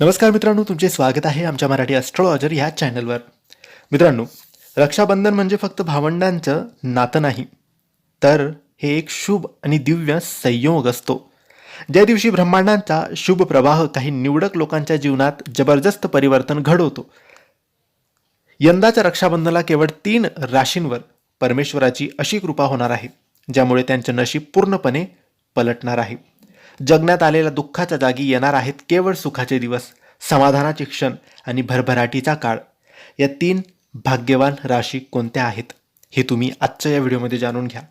नमस्कार मित्रांनो तुमचे स्वागत आहे आमच्या मराठी ॲस्ट्रॉलॉजर ह्या चॅनलवर मित्रांनो रक्षाबंधन म्हणजे फक्त भावंडांचं नातं नाही तर हे एक शुभ आणि दिव्य संयोग असतो. ज्या दिवशी ब्रह्मांडांचा शुभ प्रवाह काही निवडक लोकांच्या जीवनात जबरदस्त परिवर्तन घडवतो यंदाच्या रक्षाबंधनाला केवळ तीन राशींवर परमेश्वराची अशी कृपा होणार आहे ज्यामुळे त्यांचे नशीब पूर्णपणे पलटणार आहे. जगण्यात आलेल्या दुःखाच्या जागी येणार आहेत केवळ सुखाचे दिवस समाधानाचे क्षण आणि भरभराटीचा काळ. या तीन भाग्यवान राशी कोणत्या आहेत हे तुम्ही आजच्या या व्हिडिओमध्ये जाणून घ्या.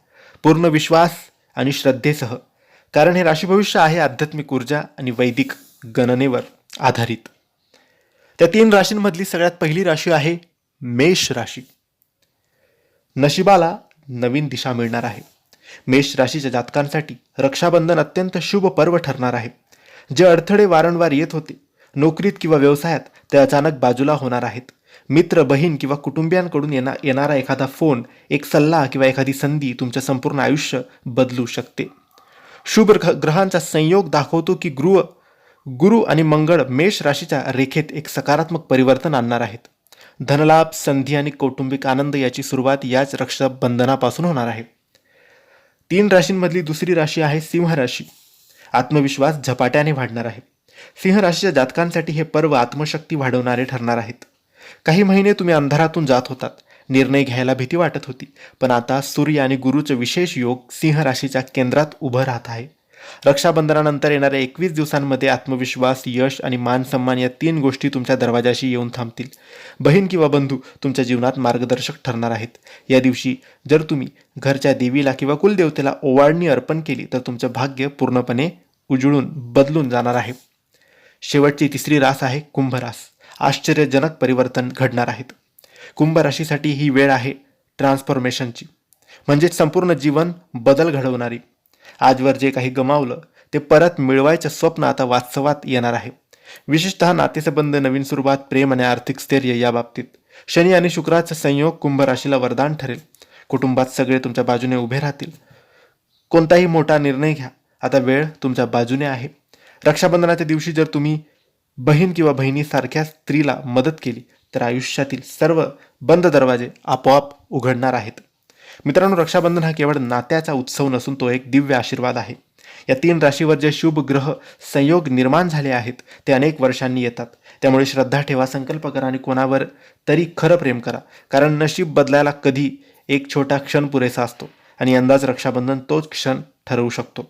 पूर्ण विश्वास आणि श्रद्धेसह कारण हे राशी भविष्य आहे आध्यात्मिक ऊर्जा आणि वैदिक गणनेवर आधारित. त्या तीन राशींमधली सगळ्यात पहिली राशी आहे मेष राशी. नशिबाला नवीन दिशा मिळणार आहे. मेष राशीच्या जातकांसाठी रक्षाबंधन अत्यंत शुभ पर्व ठरणार आहे. जे अडथळे वारंवार येत होते नोकरीत किंवा व्यवसायात ते अचानक बाजूला होणार आहेत. मित्र बहीण किंवा कुटुंबियांकडून येणार येणारा एखादा फोन एक सल्ला किंवा एखादी संधी तुमचं संपूर्ण आयुष्य बदलू शकते. शुभ ग्रहांचा संयोग दाखवतो की गृह गुरु आणि मंगळ मेष राशीच्या रेखेत एक सकारात्मक परिवर्तन आणणार आहेत. धनलाभ संधी आणि कौटुंबिक आनंद याची सुरुवात याच रक्षाबंधनापासून होणार आहे. तीन राशींमधली दुसरी राशी आहे सिंह राशी. आत्मविश्वास झपाट्याने वाढणार आहे. सिंह राशीच्या जातकांसाठी हे पर्व आत्मशक्ती वाढवणारे ठरणार आहेत. काही महिने तुम्ही अंधारातून जात होतात. निर्णय घ्यायला भीती वाटत होती. पण आता सूर्य आणि गुरुचे विशेष योग सिंह राशीच्या केंद्रात उभं राहत आहे. रक्षाबंधनानंतर येणाऱ्या एकवीस दिवसांमध्ये आत्मविश्वास यश आणि मान सन्मान या तीन गोष्टी तुमच्या दरवाजाशी येऊन थांबतील. बहीण किंवा बंधू तुमच्या जीवनात मार्गदर्शक ठरणार आहेत. या दिवशी जर तुम्ही घरच्या देवीला किंवा कुलदेवतेला ओवाळणी अर्पण केली तर तुमचं भाग्य पूर्णपणे उजळून बदलून जाणार आहे. शेवटची तिसरी रास आहे कुंभरास. आश्चर्यजनक परिवर्तन घडणार आहेत. कुंभ राशीसाठी ही वेळ आहे ट्रान्सफॉर्मेशनची म्हणजेच संपूर्ण जीवन बदल घडवणारी. आजवर जे काही गमावलं ते परत मिळवायचं स्वप्न आता वास्तवात येणार आहे. विशेषतः नातेसंबंध नवीन सुरुवात प्रेम आणि आर्थिक स्थैर्य या बाबतीत शनी आणि शुक्राचा संयोग कुंभ राशीला वरदान ठरेल. कुटुंबात सगळे तुमच्या बाजूने उभे राहतील. कोणताही मोठा निर्णय घ्या. आता वेळ तुमच्या बाजूने आहे. रक्षाबंधनाच्या दिवशी जर तुम्ही बहीण किंवा बहिणीसारख्या स्त्रीला मदत केली तर आयुष्यातील सर्व बंद दरवाजे आपोआप उघडणार आहेत. मित्रांनो रक्षाबंधन हा केवळ नात्याचा उत्सव नसून तो एक दिव्य आशीर्वाद आहे. या तीन राशीवर जे शुभ ग्रह संयोग निर्माण झाले आहेत ते अनेक वर्षांनी येतात. त्यामुळे श्रद्धा ठेवा संकल्प करा आणि कोणावर तरी खरं प्रेम करा. कारण नशीब बदलायला कधी एक छोटा क्षण पुरेसा असतो आणि अंदाज रक्षाबंधन तोच क्षण ठरवू शकतो.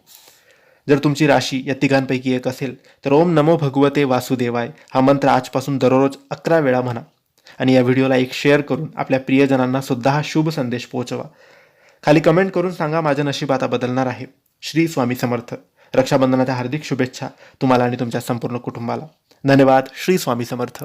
जर तुमची राशी या तिघांपैकी एक असेल तर ओम नमो भगवते वासुदेवाय हा मंत्र आजपासून दररोज अकरा वेळा म्हणा आणि या व्हिडिओला एक शेअर करून आपल्या प्रियजनांना सुद्धा हा शुभ संदेश पोहोचवा. खाली कमेंट करून सांगा माझं नशीब आता बदलणार आहे. श्री स्वामी समर्थ. रक्षाबंधनाच्या हार्दिक शुभेच्छा तुम्हाला आणि तुमच्या संपूर्ण कुटुंबाला. धन्यवाद. श्री स्वामी समर्थ.